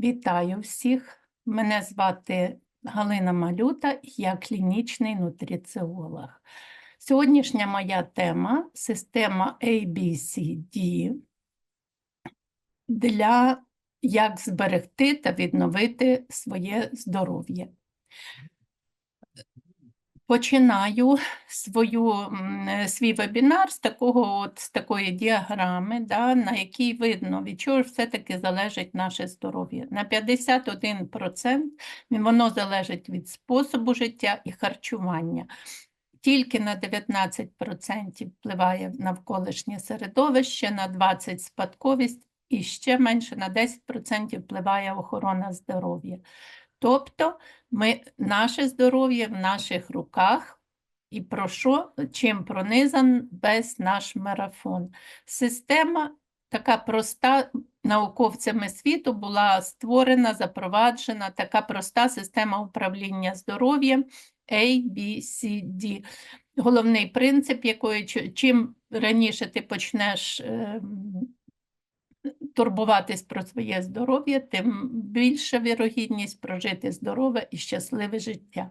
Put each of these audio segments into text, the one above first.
Вітаю всіх. Мене звати Галина Малюта, я клінічний нутриціолог. Сьогоднішня моя тема система ABCD для як зберегти та відновити своє здоров'я. Починаю свою, свій вебінар з такого от, з такої діаграми, да, на якій видно, від чого все-таки залежить наше здоров'я. На 51% воно залежить від способу життя і харчування. Тільки на 19% впливає навколишнє середовище, на 20% спадковість і ще менше на 10% впливає охорона здоров'я. Тобто ми, наше здоров'я в наших руках, і про що, чим пронизан весь наш марафон. Система така проста науковцями світу була створена, запроваджена така проста система управління здоров'ям ABCD. Головний принцип, якої чим раніше ти почнеш ем, турбуватись про своє здоров'я, тим більша вірогідність прожити здорове і щасливе життя.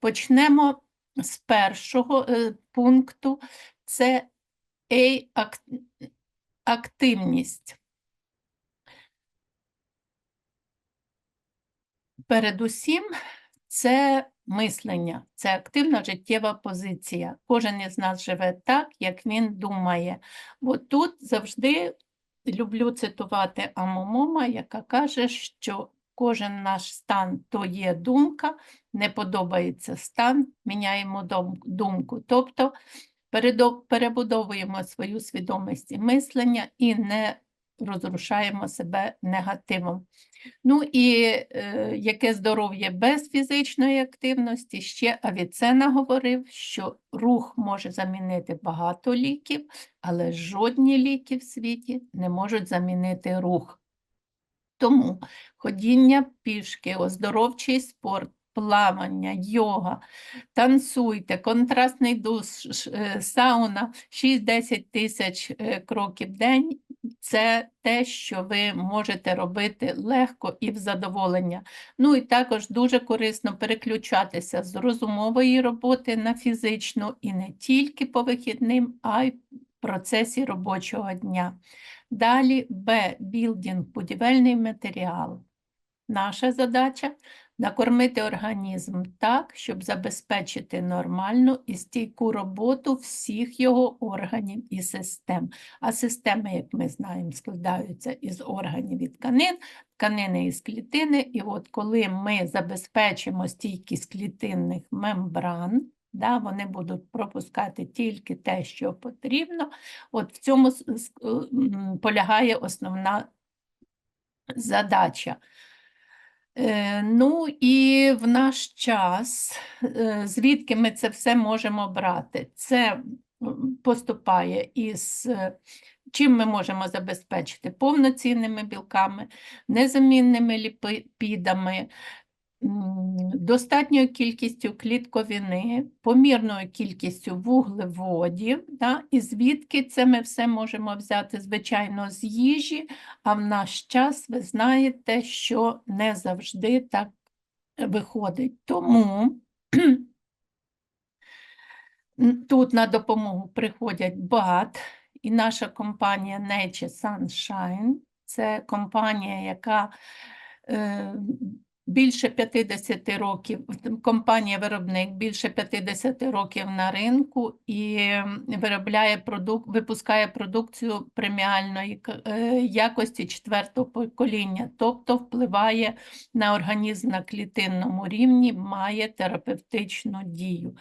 Почнемо з першого е, пункту це активність. Передусім, це мислення, це активна життєва позиція. Кожен із нас живе так, як він думає. Бо тут завжди люблю цитувати Амомома, яка каже, що кожен наш стан то є думка, не подобається стан, міняємо дум- думку. Тобто перебудовуємо свою свідомість і мислення і не розрушаємо себе негативом. Ну і е, яке здоров'я без фізичної активності, ще Авіцена говорив, що рух може замінити багато ліків, але жодні ліки в світі не можуть замінити рух. Тому ходіння пішки, оздоровчий спорт, плавання, йога, танцюйте, контрастний душ, е, сауна, 6-10 тисяч е, кроків в день – це те, що ви можете робити легко і в задоволення. Ну і також дуже корисно переключатися з розумової роботи на фізичну і не тільки по вихідним, а й процесі робочого дня. Далі Б. Білдинг, будівельний матеріал. Наша задача накормити організм так, щоб забезпечити нормальну і стійку роботу всіх його органів і систем. А системи, як ми знаємо, складаються із органів і тканин, тканини із клітини. І от коли ми забезпечимо стійкість клітинних мембран, да, вони будуть пропускати тільки те, що потрібно. От в цьому полягає основна задача. Е, Ну і в наш час, е, звідки ми це все можемо брати? Це поступає із е, чим ми можемо забезпечити повноцінними білками, незамінними ліпідами, достатньою кількістю клітковини, помірною кількістю вуглеводів. Да? І звідки це ми все можемо взяти, звичайно, з їжі, а в наш час ви знаєте, що не завжди так виходить. Тому тут на допомогу приходять БАТ і наша компанія Nature Sunshine. Це компанія, яка е, більше 50 років, компанія-виробник більше 50 років на ринку і виробляє продук, випускає продукцію преміальної е, якості четвертого покоління, тобто впливає на організм на клітинному рівні, має терапевтичну дію.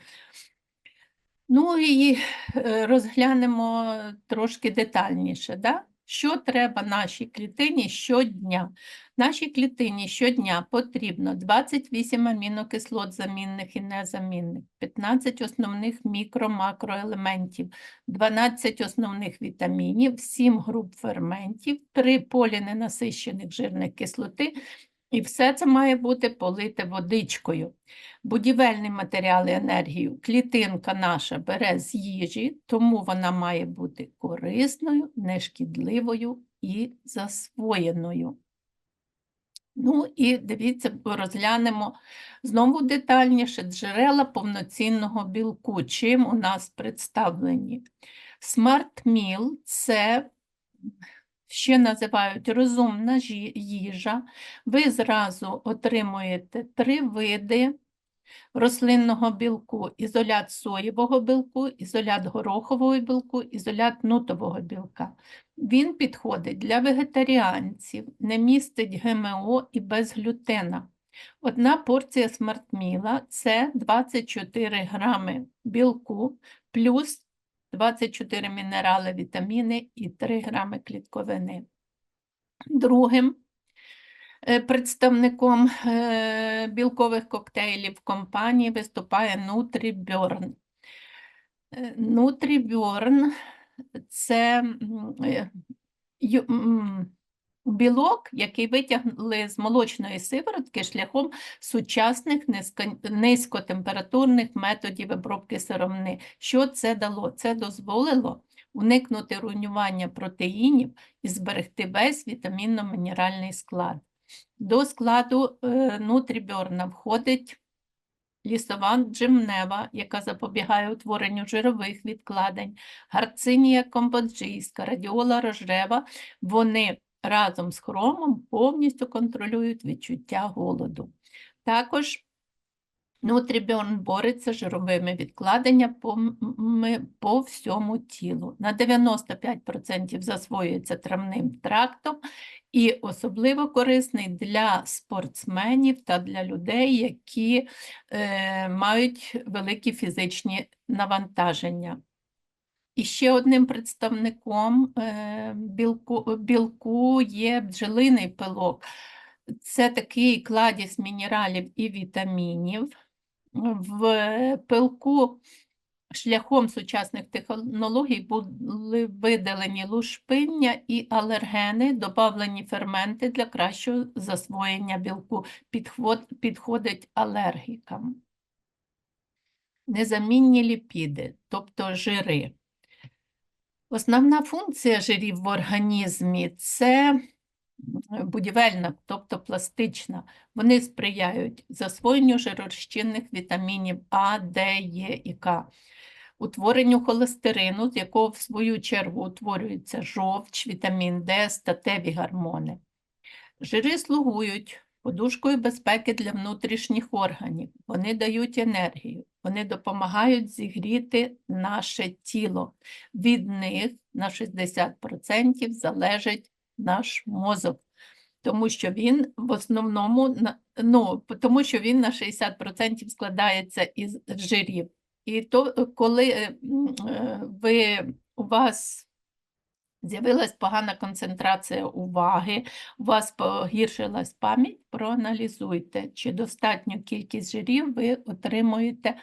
Ну і е, розглянемо трошки детальніше, да? Що треба нашій клітині щодня. Нашій клітині щодня потрібно 28 амінокислот замінних і незамінних, 15 основних мікро-макроелементів, 12 основних вітамінів, 7 груп ферментів, 3 поліненасищених жирних кислоти, і все це має бути полите водичкою. Будівельні матеріали енергію клітинка наша бере з їжі, тому вона має бути корисною, нешкідливою і засвоєною. Ну і дивіться, розглянемо знову детальніше джерела повноцінного білку. Чим у нас представлені? Meal – це ще називають розумна їжа. Ви зразу отримуєте три види рослинного білку: ізолят соєвого білку, ізолят горохового білку, ізолят нутового білка. Він підходить для вегетаріанців, не містить ГМО і без глютена. Одна порція смартміла – це 24 грами білку плюс 24 мінерали, вітаміни і 3 грами клітковини. Другим е, представником е, білкових коктейлів компанії виступає NutriBurn. Е, NutriBurn – це білок, який витягли з молочної сиворотки шляхом сучасних низькотемпературних методів обробки сировини. Що це дало? Це дозволило уникнути руйнування протеїнів і зберегти весь вітамінно-мінеральний склад. До складу е, нутрібьорна входить лісова джемнева, яка запобігає утворенню жирових відкладень, гарцинія комбоджійська, радіола рожева. Вони разом з хромом повністю контролюють відчуття голоду. Також Нутрібіон бореться з жировими відкладеннями по всьому тілу. На 95% засвоюється травним трактом і особливо корисний для спортсменів та для людей, які е, мають великі фізичні навантаження. І ще одним представником е, білку, білку є бджолиний пилок. Це такий кладість мінералів і вітамінів. В пилку шляхом сучасних технологій були видалені лушпиння і алергени, добавлені ферменти для кращого засвоєння білку. Підход, підходить алергікам. Незамінні ліпіди, тобто жири. Основна функція жирів в організмі це будівельна, тобто пластична. Вони сприяють засвоєнню жиророзчинних вітамінів А, Д, Е і К, утворенню холестерину, з якого в свою чергу утворюється жовч, вітамін Д, статеві гормони. Жири слугують подушкою безпеки для внутрішніх органів. Вони дають енергію, вони допомагають зігріти наше тіло. Від них на 60% залежить наш мозок, тому що він в основному ну, тому що він на 60% складається із жирів. І то, коли е, м, е, ви у вас з'явилась погана концентрація уваги, у вас погіршилась пам'ять, проаналізуйте, чи достатню кількість жирів ви отримуєте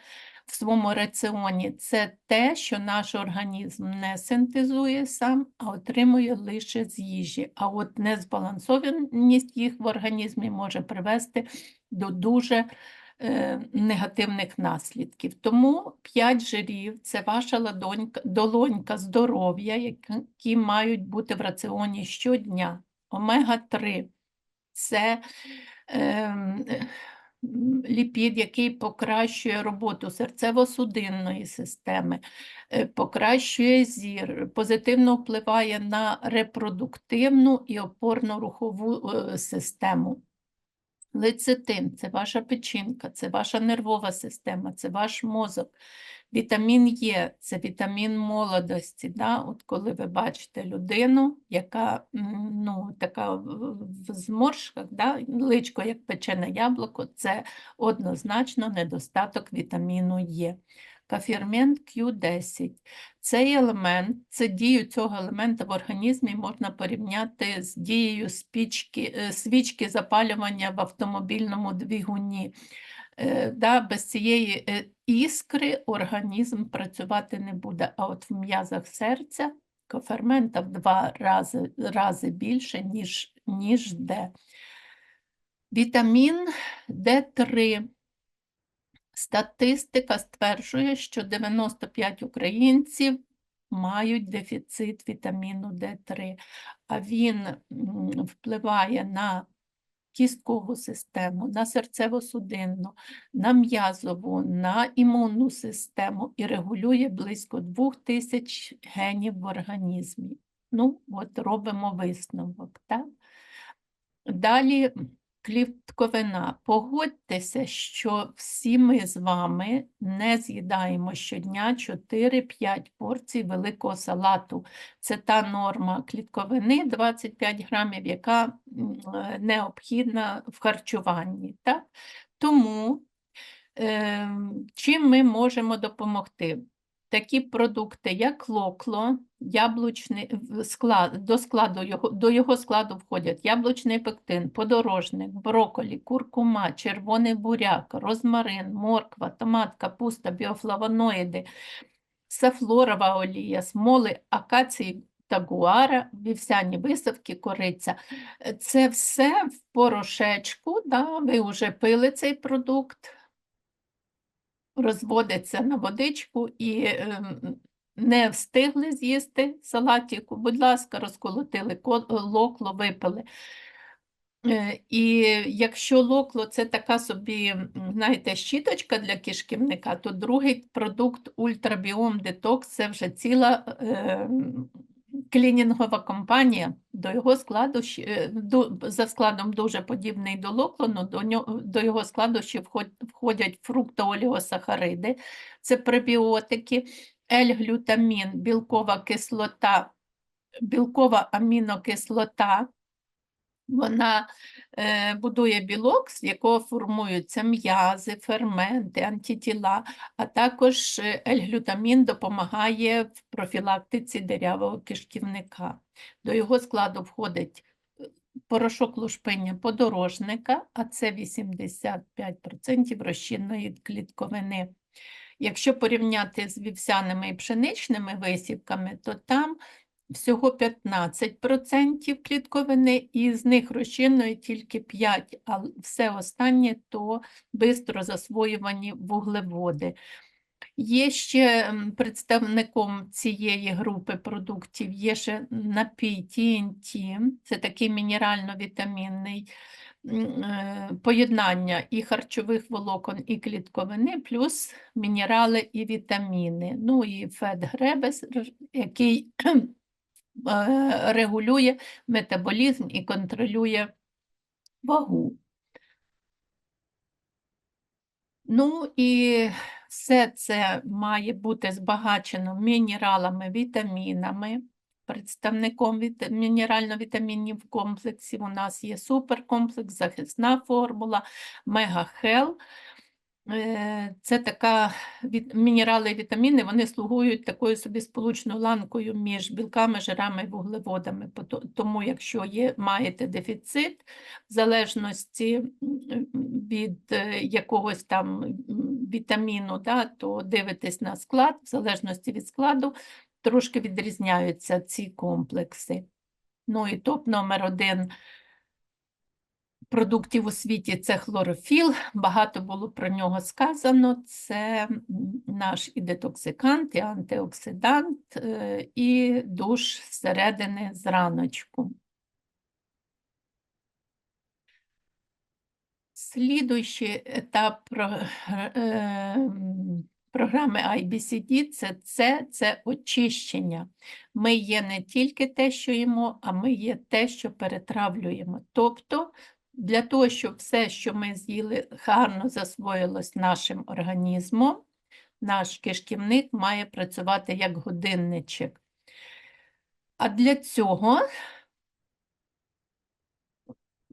в своєму раціоні. Це те, що наш організм не синтезує сам, а отримує лише з їжі. А от незбалансованість їх в організмі може привести до дуже негативних наслідків. Тому 5 жирів це ваша ладонька, долонька здоров'я, які мають бути в раціоні щодня. Омега-3 це ем, е, ліпід, який покращує роботу серцево-судинної системи, е, покращує зір, позитивно впливає на репродуктивну і опорно-рухову е, систему. Лецитин це ваша печінка, це ваша нервова система, це ваш мозок. Вітамін Е це вітамін молодості. Да? От коли ви бачите людину, яка ну, така в зморшках, да? личко як печене яблуко, це однозначно недостаток вітаміну Е. Кафірмент Q10. Цей елемент, це дію цього елемента в організмі можна порівняти з дією спічки, е, свічки запалювання в автомобільному двигуні. Е, Да, без цієї е, іскри організм працювати не буде. А от в м'язах серця кофермента в два рази, рази більше, ніж, ніж Д. Вітамін Д3. Статистика стверджує, що 95 українців мають дефіцит вітаміну Д3, а він впливає на кісткову систему, на серцево-судинну, на м'язову, на імунну систему і регулює близько 2000 генів в організмі. Ну, от робимо висновок. Так? Далі клітковина. Погодьтеся, що всі ми з вами не з'їдаємо щодня 4-5 порцій великого салату. Це та норма клітковини 25 грамів, яка е, необхідна в харчуванні. Так? Тому е, чим ми можемо допомогти? Такі продукти, як локло, яблучний склад, до, складу його, до його складу входять яблучний пектин, подорожник, броколі, куркума, червоний буряк, розмарин, морква, томат, капуста, біофлавоноїди, сафлорова олія, смоли, акації та гуара, вівсяні висавки, кориця. Е, Це все в порошечку, да, ви вже пили цей продукт, розводиться на водичку і ем, не встигли з'їсти салатіку, будь ласка, розколотили локло, випили. Е, І якщо локло це така собі, знаєте, щіточка для кишківника, то другий продукт Ультрабіом Детокс це вже ціла е, клінінгова компанія. До його складу е, за складом дуже подібний до локлону, до, його складу ще вход- входять фруктооліосахариди, це пребіотики, L-глютамін, білкова кислота, білкова амінокислота. Вона е, будує білок, з якого формуються м'язи, ферменти, антитіла, а також е, L-глютамін допомагає в профілактиці дирявого кишківника. До його складу входить е, порошок лушпиння подорожника, а це 85% розчинної клітковини. Якщо порівняти з вівсяними і пшеничними висівками, то там всього 15% клітковини, і з них розчинної тільки 5%, а все останнє то бистро засвоювані вуглеводи. Є ще представником цієї групи продуктів є ще напій TNT, це такий мінерально-вітамінний е, поєднання і харчових волокон, і клітковини, плюс мінерали і вітаміни. Ну і фет-гребес, який е, регулює метаболізм і контролює вагу. Ну і все це має бути збагачено мінералами, вітамінами. Представником віта- мінерально-вітамінів комплексів у нас є суперкомплекс, захисна формула, мегахел. Е, Це така мінерали і вітаміни, вони слугують такою собі сполучною ланкою між білками, жирами і вуглеводами. Тому, якщо є, маєте дефіцит, в залежності від е, якогось там вітаміну, да, то дивитесь на склад, в залежності від складу, трошки відрізняються ці комплекси. Ну і топ номер один продуктів у світі це хлорофіл. Багато було про нього сказано. Це наш і детоксикант, і антиоксидант, е, і душ зсередини зраночку. Слідуючий етап е, програми IBCD це, це, це очищення. Ми є не тільки те, що їмо, а ми є те, що перетравлюємо. Тобто, для того, щоб все, що ми з'їли, гарно засвоїлось нашим організмом, наш кишківник має працювати як годинничок. А для цього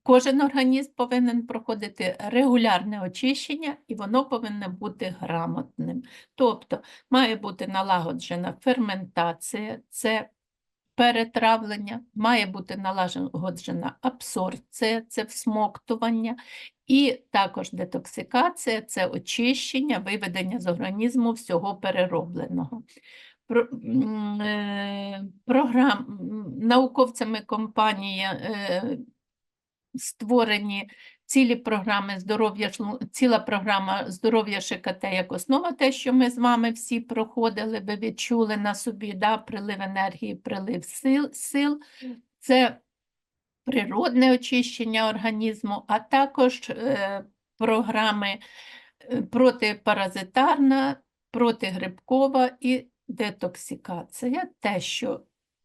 Кожен організм повинен проходити регулярне очищення, і воно повинно бути грамотним. Тобто має бути налагоджена ферментація, це перетравлення, має бути налагоджена абсорбція, це всмоктування, і також детоксикація це очищення, виведення з організму всього переробленого. Е, Програм, науковцями компанії е, створені цілі програми здоров'я, ціла програма здоров'я ШКТ як основа, те, що ми з вами всі проходили, ви відчули на собі да, прилив енергії, прилив сил, сил. Це природне очищення організму, а також е, програми е, протипаразитарна, протигрибкова і детоксикація. Те, що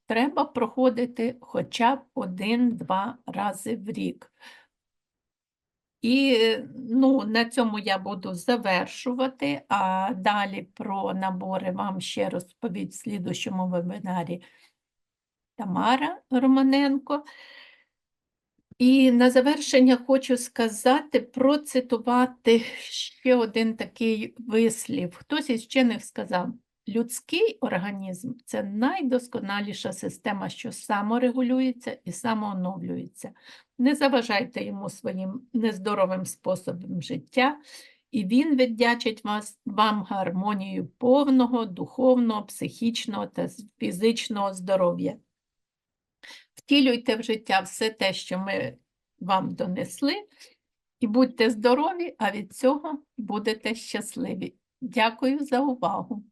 треба проходити хоча б один-два рази в рік. І е, ну, на цьому я буду завершувати, а далі про набори вам ще розповідь в слідущому вебінарі Тамара Романенко. І на завершення хочу сказати, процитувати ще один такий вислів. Хтось із вчених сказав, людський організм – це найдосконаліша система, що саморегулюється і самооновлюється. Не заважайте йому своїм нездоровим способом життя, і він віддячить вас, вам гармонію повного, духовного, психічного та фізичного здоров'я. Втілюйте в життя все те, що ми вам донесли, і будьте здорові, а від цього будете щасливі. Дякую за увагу.